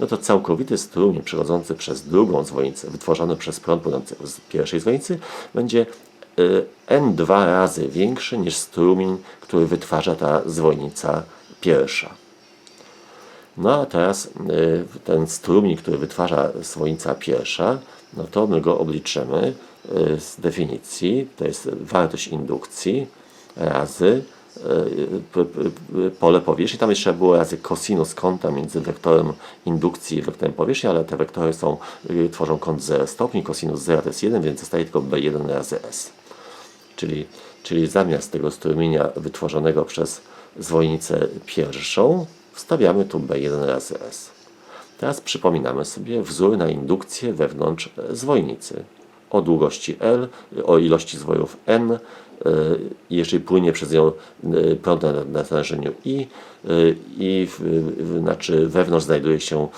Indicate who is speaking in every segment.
Speaker 1: no to całkowity strumień przechodzący przez drugą zwojnicę, wytworzony przez prąd płynący z pierwszej zwojnicy, będzie y, n dwa razy większy niż strumień, który wytwarza ta zwojnica pierwsza. No a teraz y, ten strumień, który wytwarza słońca pierwsza, no to my go obliczymy y, z definicji, to jest wartość indukcji razy y, pole powierzchni. Tam jeszcze było razy cosinus kąta między wektorem indukcji i wektorem powierzchni, ale te wektory są, y, tworzą kąt 0 stopni, cosinus 0 to jest 1, więc zostaje tylko b1 razy s. Czyli, czyli zamiast tego strumienia wytworzonego przez zwojnicę pierwszą, wstawiamy tu B1 razy S. Teraz przypominamy sobie wzór na indukcję wewnątrz e, zwojnicy. O długości L, o ilości zwojów N, e, jeżeli płynie przez nią e, prąd na natężeniu I e, i znaczy wewnątrz znajduje się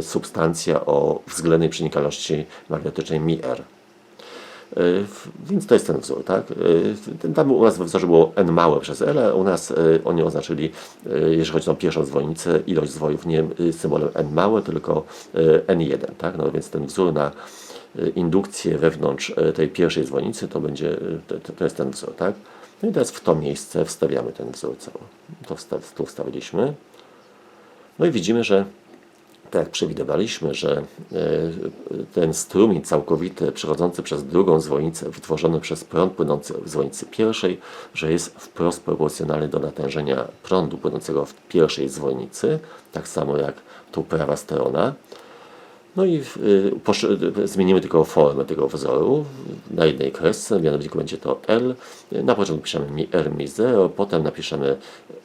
Speaker 1: substancja o względnej przenikalności magnetycznej μr. Więc to jest ten wzór, tak? Tam u nas we wzorze było n małe przez l, a u nas oni oznaczyli, jeżeli chodzi o pierwszą zwojnicę, ilość zwojów nie symbolem n małe, tylko e, n1, tak? No więc ten wzór na indukcję wewnątrz e, tej pierwszej zwojnicy to będzie, e, to, to- jest ten wzór, tak? No i teraz w to miejsce wstawiamy ten wzór cały. To wsta- tu wstawiliśmy. No i widzimy, że tak jak przewidywaliśmy, że e, ten strumień całkowity przechodzący przez drugą zwojnicę, wytworzony przez prąd płynący w zwojnicy pierwszej, że jest wprost proporcjonalny do natężenia prądu płynącego w pierwszej zwojnicy, tak samo jak tu prawa strona. No i y, y, zmienimy tylko formę tego wzoru na jednej kresce, mianowicie będzie to L. Na początku piszemy mi R mi 0, potem napiszemy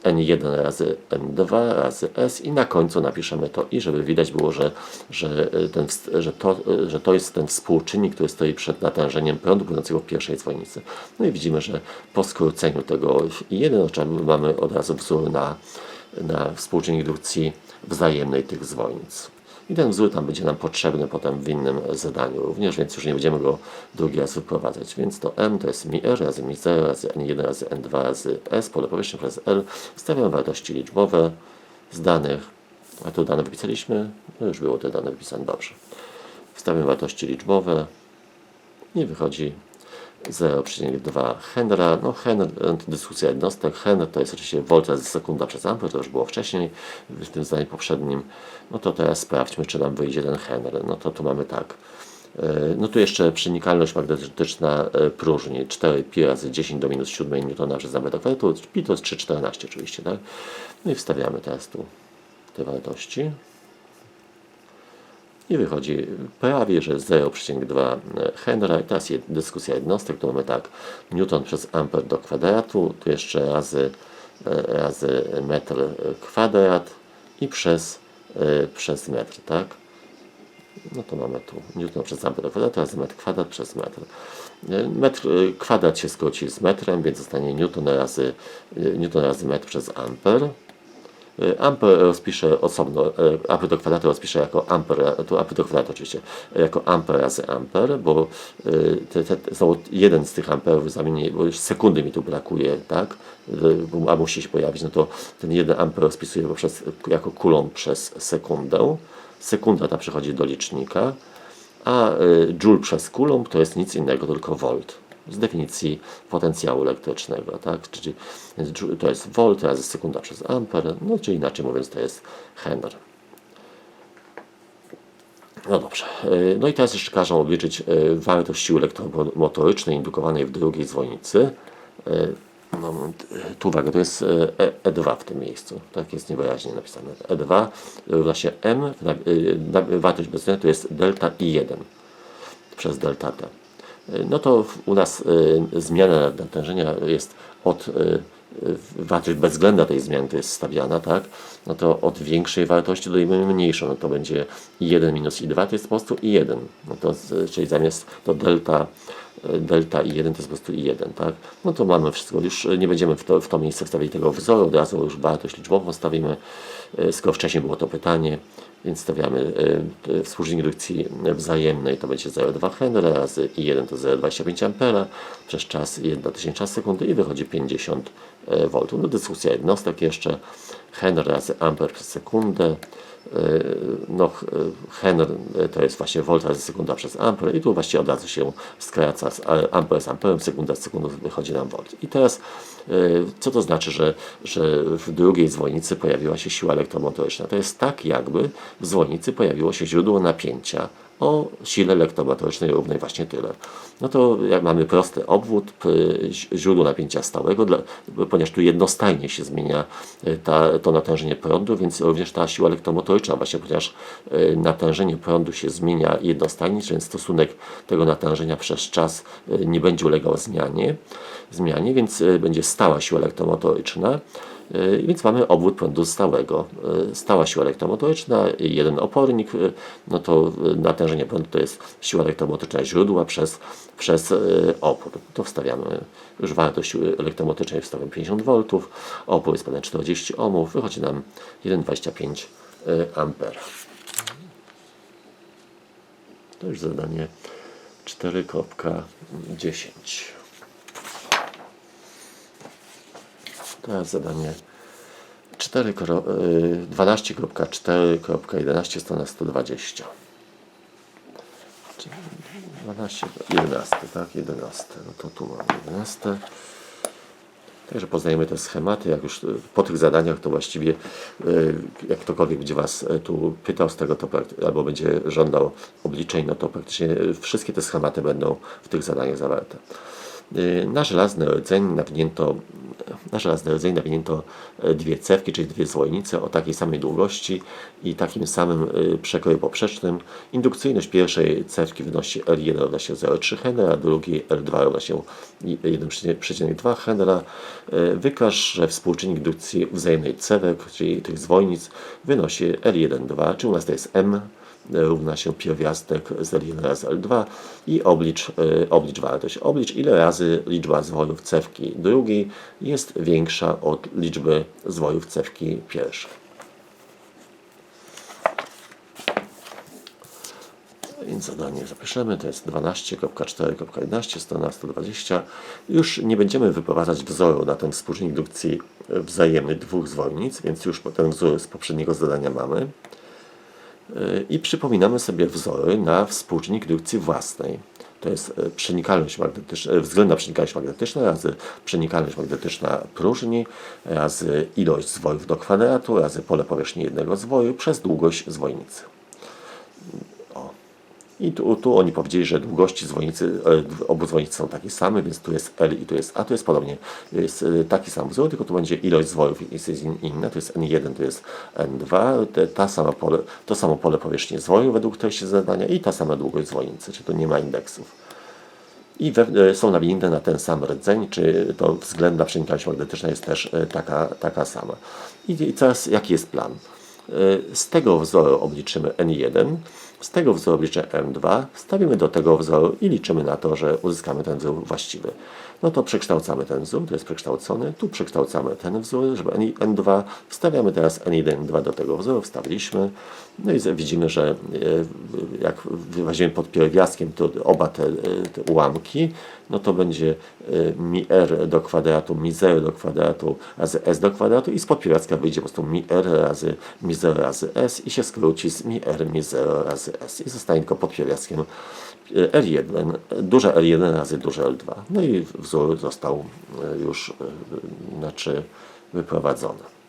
Speaker 1: N1 razy N2 razy S i na końcu napiszemy to I, żeby widać było, że, że, y, ten, że, to, że to jest ten współczynnik, który stoi przed natężeniem prądu płynącego w pierwszej zwojnicy. No i widzimy, że po skróceniu tego I1 oczywiście mamy od razu wzór na, na współczynnik indukcji wzajemnej tych zwojnic. I ten wzór tam będzie nam potrzebny potem w innym zadaniu również, więc już nie będziemy go drugi raz wyprowadzać. Więc to m to jest mi r razy mi 0 razy n1 razy n2 razy s, pole powierzchni przez l. Stawiam wartości liczbowe z danych, a tu dane wypisaliśmy, no już było te dane wypisane, dobrze. Wstawiam wartości liczbowe i wychodzi 0,2 Henra. No Henr, dyskusja jednostek. Henr to jest oczywiście volt razy sekunda przez amper, to już było wcześniej w tym zdaniu poprzednim. No to teraz sprawdźmy, czy nam wyjdzie ten Henr. No to tu mamy tak. E, No tu jeszcze przenikalność magnetyczna e, próżni 4 pi razy 10 do minus 7 newtona przez metr kwadratu. Pi to jest 3,14 oczywiście, tak? No i wstawiamy teraz tu te wartości. I wychodzi prawie, że 0,2 Henra. I teraz dyskusja jednostek, to mamy tak, newton przez amper do kwadratu, tu jeszcze razy, e, razy metr kwadrat i przez, e, przez metr, tak? No to mamy tu newton przez amper do kwadratu razy metr kwadrat przez metr. E, Metr e, kwadrat się skróci z metrem, więc zostanie newton razy, e, newton razy metr przez amper. Y, Amper rozpiszę osobno, y, amper do kwadratu rozpiszę jako amper, tu amper do kwadratu oczywiście, jako amper razy amper, bo y, te, te, znowu jeden z tych amperów zamienię, bo już sekundy mi tu brakuje, tak, a musi się pojawić, no to ten jeden amper rozpisuję poprzez, jako kulon przez sekundę, sekunda ta przechodzi do licznika, a joule przez kulomb to jest nic innego, tylko volt. Z definicji potencjału elektrycznego, tak? Czyli to jest volt razy sekunda przez amper, no czy inaczej mówiąc to jest Henry. No dobrze. Y, No i teraz jeszcze każą obliczyć y, wartość siły elektromotorycznej indukowanej w drugiej zwojnicy. Y, No, tu uwaga, to jest y, E- E2 w tym miejscu. Tak jest niewyraźnie napisane. E2 równa się M, wartość bezwzględna to jest delta I1 przez delta T. No to u nas y, zmiana natężenia jest od y, wartość bezwzględna tej zmiany to jest stawiana, tak? No to od większej wartości dodajemy mniejszą, no to będzie i1 minus i2 to jest po prostu i1. No to, czyli zamiast to delta delta i1 to jest po prostu i1, tak? No to mamy wszystko, już nie będziemy w to, w to miejsce wstawić tego wzoru, od razu już wartość liczbową stawimy, y, skoro wcześniej było to pytanie, Więc stawiamy y, współczynnik indukcji wzajemnej, to będzie 0,2 Henry razy I1 to 0,25 ampera przez czas 1 tysięczna sekundy i wychodzi 50 V. No dyskusja jednostek jeszcze. Henry razy amper przez sekundę. Y, No, y, Henry y, to jest właśnie volt razy sekunda przez amper i tu właściwie od razu się skraca z amper z amperem, sekunda z sekundą wychodzi nam volt. I teraz co to znaczy, że, że w drugiej dzwonnicy pojawiła się siła elektromotoryczna? To jest tak, jakby w dzwonnicy pojawiło się źródło napięcia o sile elektromotorycznej równej właśnie tyle. No to jak mamy prosty obwód, źródło napięcia stałego, ponieważ tu jednostajnie się zmienia y, ta, to natężenie prądu, więc również ta siła elektromotoryczna, właśnie ponieważ y, natężenie prądu się zmienia jednostajnie, więc stosunek tego natężenia przez czas y, nie będzie ulegał zmianie, zmianie więc będzie stała siła elektromotoryczna. Y, Więc mamy obwód prądu stałego. Y, Stała siła elektromotoryczna, jeden opornik, y, no to natężenie prądu to jest siła elektromotoryczna źródła przez, przez opór. To wstawiamy już wartość siły elektromotorycznej, wstawiamy 50 V, opór jest podany 40 ohmów, wychodzi nam 1,25 y, ampera. To już zadanie 4.10. Zadanie 4, kro- y, 12.4.11 strona 120. Czyli 12, 11, tak? 11. No to tu mamy 11. Także poznajemy te schematy. Jak już y, po tych zadaniach, to właściwie y, jak ktokolwiek będzie Was y, tu pytał z tego, to albo będzie żądał obliczeń, no to praktycznie wszystkie te schematy będą w tych zadaniach zawarte. Y, Na żelazny rdzeń nawinięto, na żelazny rdzeń nawinięto e, dwie cewki, czyli dwie zwojnice o takiej samej długości i takim samym y, przekroju poprzecznym. Indukcyjność pierwszej cewki wynosi L1 równa się 0,3 Henry, a drugiej L2 równa się 1,2 Henry. Y, Wykaż, że współczynnik indukcji wzajemnej cewek, czyli tych zwojnic, wynosi L1,2, czyli u nas to jest M równa się pierwiastek z L1 razy L2 i oblicz, y, oblicz wartość. Oblicz ile razy liczba zwojów cewki drugiej jest większa od liczby zwojów cewki pierwszej. Więc zadanie zapiszemy, to jest 12.4.11, strona 120. Już nie będziemy wyprowadzać wzoru na ten współczynnik indukcji wzajemny dwóch zwojnic, więc już ten wzór z poprzedniego zadania mamy. I przypominamy sobie wzory na współczynnik indukcji własnej. To jest e, przenikalność magnetyczna, e, względna przenikalność magnetyczna razy przenikalność magnetyczna próżni razy ilość zwojów do kwadratu razy pole powierzchni jednego zwoju przez długość zwojnicy. I tu, tu oni powiedzieli, że długości zwojnicy, e, obu zwojnic są takie same, więc tu jest L i tu jest A, tu jest podobnie. Jest e, taki sam wzór, tylko tu będzie ilość zwojów jest in- inna, to jest N1, to jest N2, te, ta sama pole, to samo pole powierzchni zwoju według treści zadania i ta sama długość zwojnicy, czy to nie ma indeksów. I we, e, są nawinięte na ten sam rdzeń, czy to względna przenikalność magnetyczna jest też taka, taka sama. I, I teraz jaki jest plan? Z tego wzoru obliczymy N1, z tego wzoru obliczymy M2, wstawimy do tego wzoru i liczymy na to, że uzyskamy ten wzór właściwy. No to przekształcamy ten wzór, to jest przekształcony, tu przekształcamy ten wzór, żeby N- N2, wstawiamy teraz N1, N2 do tego wzoru, wstawiliśmy, no i widzimy, że e, jak weźmiemy pod pierwiastkiem to oba te, e, te ułamki, no to będzie e, mi r do kwadratu, mi 0 do kwadratu razy s do kwadratu i spod pierwiastka wyjdzie po prostu mi r razy mi 0 razy s i się skróci z mi r mi 0 razy s i zostanie tylko pod pierwiastkiem e, L1, duże L1 razy duże L2. No i wzór został e, już e, znaczy wyprowadzony.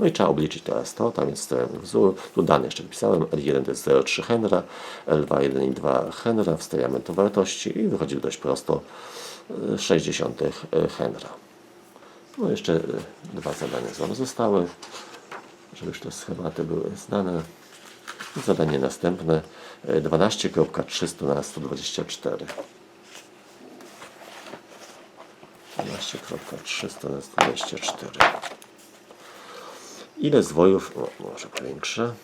Speaker 1: No i trzeba obliczyć teraz to, tam jest ten wzór, tu dane jeszcze wpisałem, L1 to jest 0,3 Henra, L2 1,2 Henra, wstawiamy to wartości i wychodzi dość prosto e, 60 Henra. No jeszcze e, dwa zadania nam zostały, żeby już te schematy były znane. Zadanie następne e, 12.3 strona 124. 12.3 strona 124. Ile zwojów, o, może powiększę.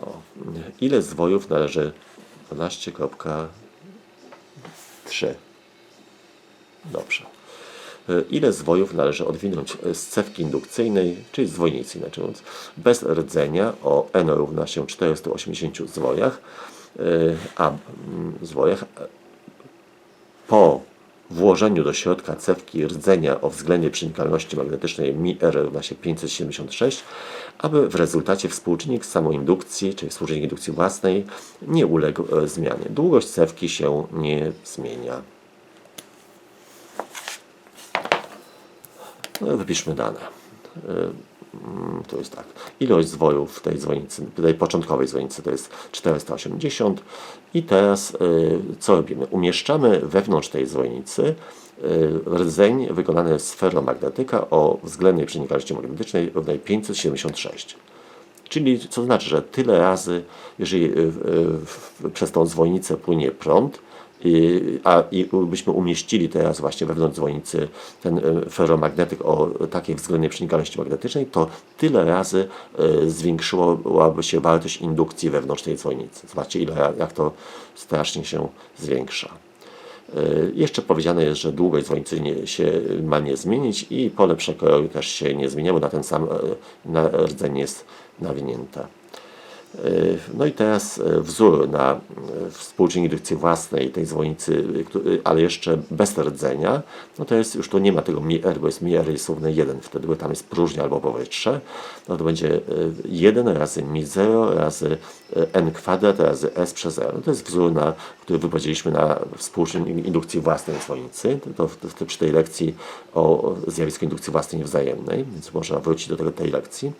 Speaker 1: O, ile zwojów należy 12.3. Dobrze. E, Ile zwojów należy odwinąć z cewki indukcyjnej, czyli z zwojnicy, inaczej mówiąc, bez rdzenia o n równa się 480 zwojach, e, a mm, zwojach po włożeniu do środka cewki rdzenia o względnie przenikalności magnetycznej mi R równa się 576, aby w rezultacie współczynnik samoindukcji, czyli współczynnik indukcji własnej, nie uległ e, zmianie. Długość cewki się nie zmienia. No, wypiszmy dane. Mm, To jest tak. Ilość zwojów tej dzwonicy, tej początkowej dzwonicy to jest 480 i teraz y, co robimy? Umieszczamy wewnątrz tej dzwonicy y, rdzeń wykonany z ferromagnetyka o względnej przenikliwości magnetycznej równej 576. Czyli co znaczy, że tyle razy, jeżeli y, przez tą dzwonnicę płynie prąd, a i byśmy umieścili teraz właśnie wewnątrz dzwonicy ten y, ferromagnetyk o takiej względnej przenikalności magnetycznej, to tyle razy y, zwiększyłaby się wartość indukcji wewnątrz tej dzwonicy. Zobaczcie, ile, jak to strasznie się zwiększa. Y, Jeszcze powiedziane jest, że długość dzwonicy nie, się ma nie zmienić i pole przekroju też się nie zmienia, bo na ten sam na rdzeń jest nawinięte. Y, No i teraz y, wzór na y, współczynnik indukcji własnej tej dzwonicy, y, któ- y, ale jeszcze bez rdzenia, no to jest już tu nie ma tego mi r, bo jest mi r jest równy 1 wtedy, bo tam jest próżnia albo powietrze, no to będzie y, 1 razy mi 0 razy n kwadrat razy s przez r. No to jest wzór, na, który wypowiedzieliśmy na współczynnik indukcji własnej dzwonicy, to, to, to przy tej lekcji o zjawisku indukcji własnej niewzajemnej, więc można wrócić do tego, tej lekcji.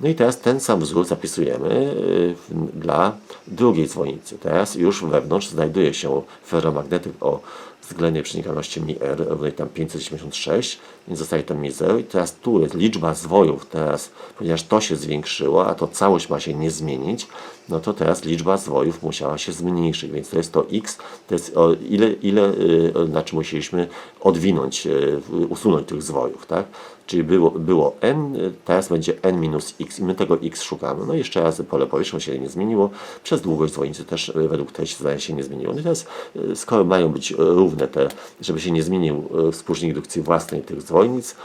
Speaker 1: No i teraz ten sam wzór zapisujemy y, dla drugiej dzwonicy. Teraz już wewnątrz znajduje się ferromagnetyk o względnej przenikalności mi R, równej tam 576, więc zostaje tam mi 0 i teraz tu jest liczba zwojów, teraz, ponieważ to się zwiększyło, a to całość ma się nie zmienić, no to teraz liczba zwojów musiała się zmniejszyć, więc to jest to x, to jest ile, ile znaczy musieliśmy odwinąć, y, usunąć tych zwojów, tak? Czyli było, było n, teraz będzie n minus x i my tego x szukamy. No i jeszcze raz pole powierzchni się nie zmieniło, przez długość dzwonicy też y, według treści zadania się nie zmieniło. No i teraz skoro mają być równe te, żeby się nie zmienił współczynnik indukcji własnej tych dzwonic,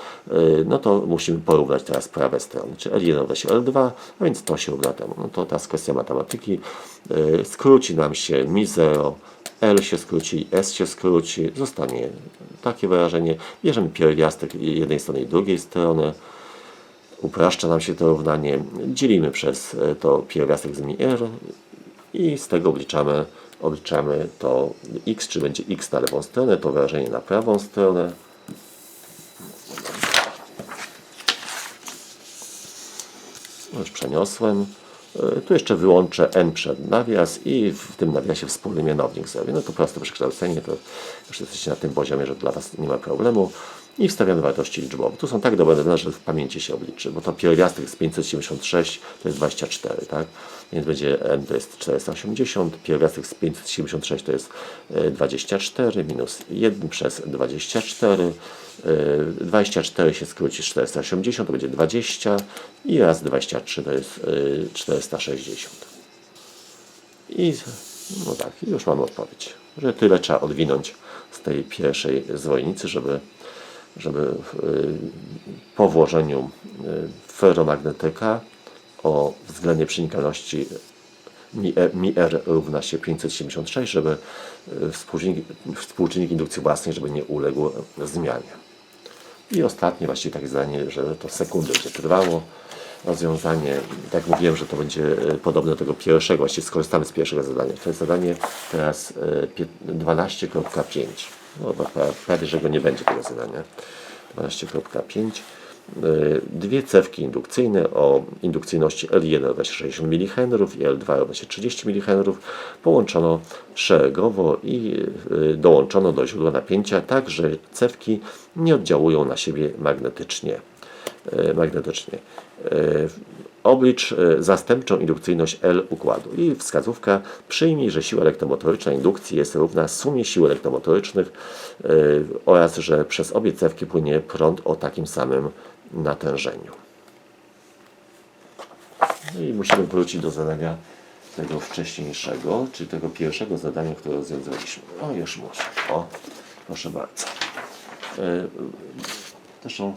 Speaker 1: no to musimy porównać teraz prawe strony, czy L1 równa się L2, a więc to się równa temu. No to teraz kwestia matematyki. Y, Skróci nam się mi 0, L się skróci, S się skróci, zostanie takie wyrażenie. Bierzemy pierwiastek jednej strony i drugiej strony. Upraszcza nam się to równanie. Dzielimy przez e, to pierwiastek z mi r i z tego obliczamy, obliczamy to x, czy będzie x na lewą stronę, to wyrażenie na prawą stronę. Już przeniosłem. E, Tu jeszcze wyłączę n przed nawias i w tym nawiasie wspólny mianownik zrobię. No to proste przekształcenie, to już jesteście na tym poziomie, że dla Was nie ma problemu. I wstawiamy wartości liczbowe. Tu są tak dobre, że w pamięci się obliczy, bo to pierwiastek z 576 to jest 24, tak? Więc będzie n to jest 480, pierwiastek z 576 to jest e, 24 minus 1 przez 24. e, 24 się skróci z 480, to będzie 20 i raz 23 to jest e, 460. I no tak, już mamy odpowiedź, że tyle trzeba odwinąć z tej pierwszej zwojnicy, żeby, żeby y, po włożeniu y, ferromagnetyka o względnie przenikalności mi, e- równa się 576, żeby współczynnik, współczynnik indukcji własnej, żeby nie uległ zmianie. I ostatnie właściwie takie zdanie, że to sekundy będzie trwało. Rozwiązanie, tak mówiłem, że to będzie e, podobne do tego pierwszego, właściwie skorzystamy z pierwszego zadania. To jest zadanie teraz e, pie- 12.5. Prawie, że go nie będzie tego zadania. 12.5. E, Dwie cewki indukcyjne o indukcyjności L1 równa się 60 mH i L2 równa się 30 mH połączono szeregowo i e, dołączono do źródła napięcia tak, że cewki nie oddziałują na siebie magnetycznie. e, magnetycznie. Oblicz e, zastępczą indukcyjność L układu i wskazówka przyjmij, że siła elektromotoryczna indukcji jest równa sumie sił elektromotorycznych e, oraz, że przez obie cewki płynie prąd o takim samym natężeniu. No i musimy wrócić do zadania tego wcześniejszego, czyli tego pierwszego zadania, które rozwiązaliśmy. O, już muszę. O, proszę bardzo. E, Zresztą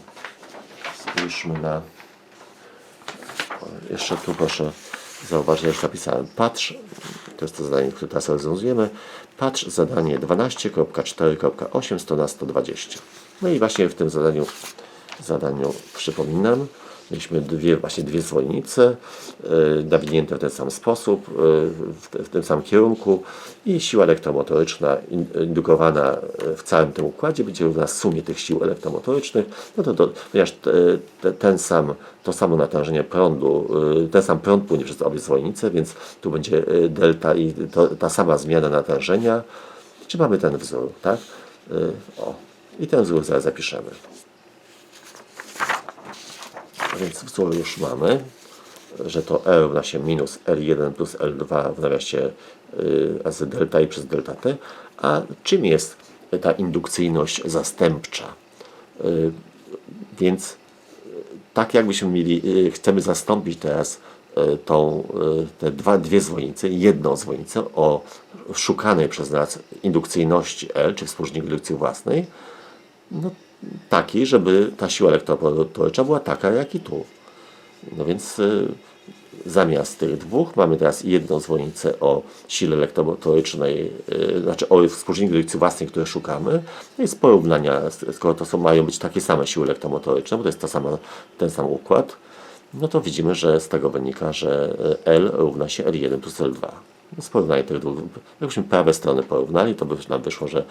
Speaker 1: spójrzmy na. Jeszcze tu proszę zauważyć, już napisałem. Patrz, to jest to zadanie, które teraz rozwiązujemy. Patrz zadanie 12.4.8 strona 120. No i właśnie w tym zadaniu, zadaniu przypominam, mieliśmy dwie, właśnie dwie zwolnice, yy, nawinięte w ten sam sposób, yy, w, tym samym kierunku i siła elektromotoryczna in, indukowana yy, w całym tym układzie będzie równa sumie tych sił elektromotorycznych, no to, to ponieważ te, te, ten sam, to samo natężenie prądu, ten sam prąd płynie przez obie zwolnice, więc tu będzie delta i to, ta sama zmiana natężenia. Czy mamy ten wzór, tak? O, i ten wzór zaraz zapiszemy. Więc wzór już mamy, że to R równa się minus L1 plus L2 w nawiasie razy delta i przez delta T. A czym jest ta indukcyjność zastępcza? Y, Więc y, tak jakbyśmy mieli, y, chcemy zastąpić teraz tą, te dwa, dwie zwolnice, jedną zwolnicę o szukanej przez nas indukcyjności L, czy współczynnik indukcji własnej, no, taki, żeby ta siła elektromotoryczna była taka, jak i tu. No więc y, zamiast tych dwóch mamy teraz jedną zwolnicę o sile elektromotorycznej, y, znaczy o współczynniku indukcji własnej, które szukamy. No i z porównania, skoro to są, mają być takie same siły elektromotoryczne, bo to jest ta sama, ten sam układ, no to widzimy, że z tego wynika, że y, L równa się L1 plus L2. Z porównania tych dwóch, jakbyśmy prawe strony porównali, to by nam wyszło, że